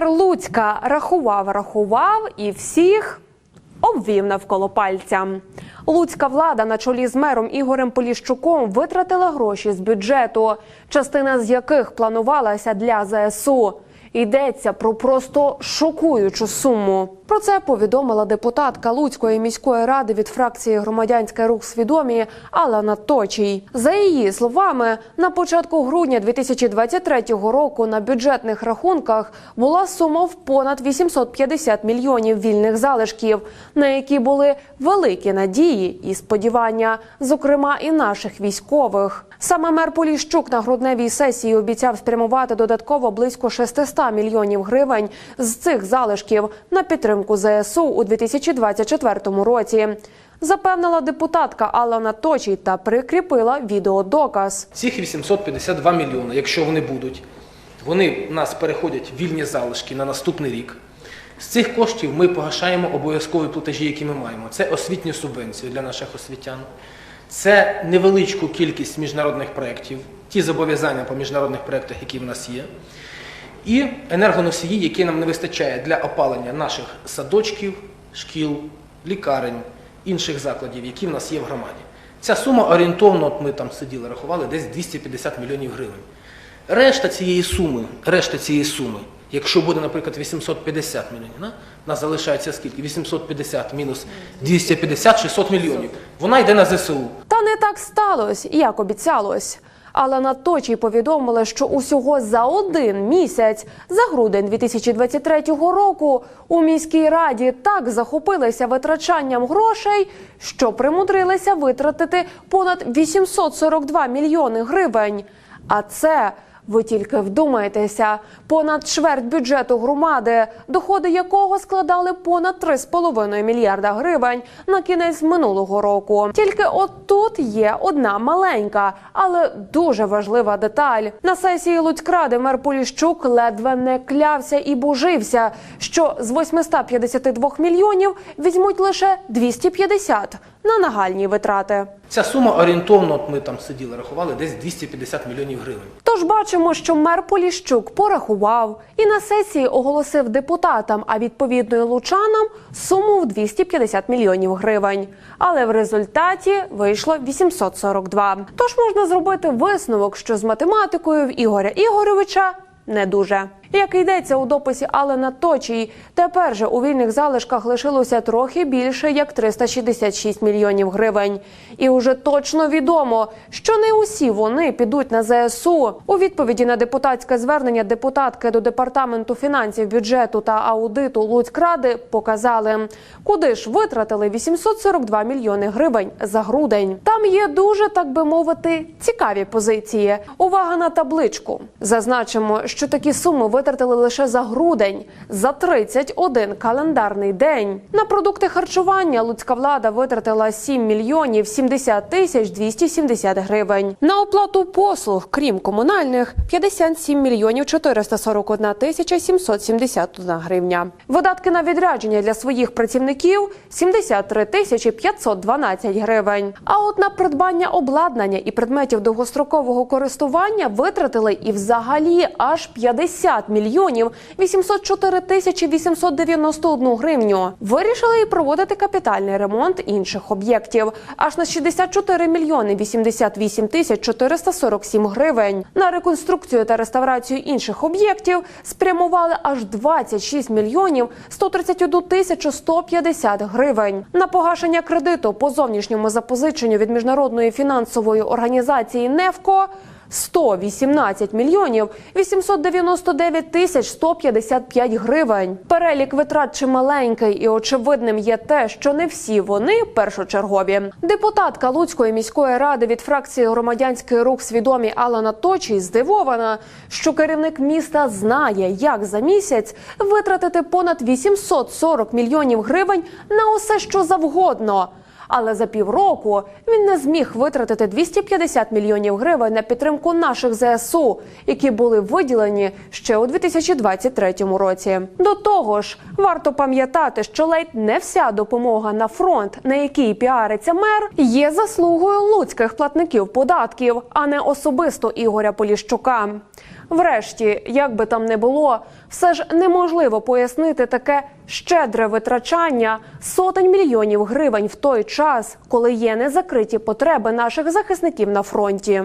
Мер Луцька рахував, рахував і всіх обвів навколо пальця. Луцька влада на чолі з мером Ігорем Поліщуком витратила гроші з бюджету, частина з яких планувалася для ЗСУ. Йдеться про просто шокуючу суму. Про це повідомила депутатка Луцької міської ради від фракції Громадянський рух свідомі Алана Точій. За її словами, на початку грудня 2023 року на бюджетних рахунках була сума в понад 850 мільйонів вільних залишків, на які були великі надії і сподівання, зокрема і наших військових. Саме мер Поліщук на грудневій сесії обіцяв спрямувати додатково близько 600 мільйонів гривень з цих залишків на підтримку ЗСУ у 2024 році. Запевнила депутатка Алана Точій та прикріпила відеодоказ. Цих 852 мільйони, якщо вони будуть, вони в нас переходять вільні залишки на наступний рік. З цих коштів ми погашаємо обов'язкові платежі, які ми маємо. Це освітні субвенції для наших освітян, це невеличку кількість міжнародних проєктів, ті зобов'язання по міжнародних проєктах, які в нас є, і енергоносії, які нам не вистачає для опалення наших садочків, шкіл, лікарень, інших закладів, які в нас є в громаді. Ця сума орієнтовно, от ми там сиділи, рахували, десь 250 мільйонів гривень. Решта цієї суми, решта цієї суми, якщо буде, наприклад, 850 мільйонів, у нас залишається скільки? 850 мінус 250, 600 мільйонів. Вона йде на ЗСУ. Та не так сталося, як обіцялось. Але на точі повідомили, що усього за один місяць, за грудень 2023 року, у міській раді так захопилися витрачанням грошей, що примудрилися витратити понад 842 мільйони гривень. А це ви тільки вдумайтеся, понад чверть бюджету громади, доходи якого складали понад 3,5 мільярда гривень на кінець минулого року. Тільки отут є одна маленька, але дуже важлива деталь. На сесії Луцькради мер Поліщук ледве не клявся і божився, що з 852 мільйонів візьмуть лише 250 на нагальні витрати. Ця сума орієнтовно, от ми там сиділи, рахували, десь 250 мільйонів гривень. Тож бачимо, що мер Поліщук порахував і на сесії оголосив депутатам, а відповідно і лучанам суму в 250 мільйонів гривень. Але в результаті вийшло 842. Тож можна зробити висновок, що з математикою в Ігоря Ігоровича не дуже. Як йдеться у дописі Алена Точій, тепер же у вільних залишках лишилося трохи більше як 366 мільйонів гривень. І уже точно відомо, що не усі вони підуть на ЗСУ. У відповіді на депутатське звернення депутатки до департаменту фінансів, бюджету та аудиту Луцькради показали, куди ж витратили 842 мільйони гривень за грудень. Там є дуже так би мовити цікаві позиції. Увага на табличку. Зазначимо, що такі суми витратили лише за грудень, за 31 календарний день. На продукти харчування луцька влада витратила 7 мільйонів 70 тисяч 270 гривень. На оплату послуг, крім комунальних, 57 мільйонів 441 тисяча 771 гривня. Видатки на відрядження для своїх працівників 73 тисячі 512 гривень. А от на придбання обладнання і предметів довгострокового користування витратили і взагалі аж 50 мільйонів 804 тисячі 891 гривню. Вирішили і проводити капітальний ремонт інших об'єктів аж на 64 мільйони 88 тисяч 447 гривень. На реконструкцію та реставрацію інших об'єктів спрямували аж 26 мільйонів 131 тисячу 150 гривень. На погашення кредиту по зовнішньому запозиченню від міжнародної фінансової організації НЕФКО 118 мільйонів 899 тисяч 155 гривень. Перелік витрат чималенький і очевидним є те, що не всі вони першочергові. Депутатка Луцької міської ради від фракції громадянський рух свідомі Алана Точій здивована, що керівник міста знає, як за місяць витратити понад 840 мільйонів гривень на усе, що завгодно. Але за півроку він не зміг витратити 250 мільйонів гривень на підтримку наших ЗСУ, які були виділені ще у 2023 році. До того ж, варто пам'ятати, що ледь не вся допомога на фронт, на який піариться мер, є заслугою луцьких платників податків, а не особисто Ігоря Поліщука. Врешті, як би там не було, все ж неможливо пояснити таке щедре витрачання сотень мільйонів гривень в той час, коли є незакриті потреби наших захисників на фронті.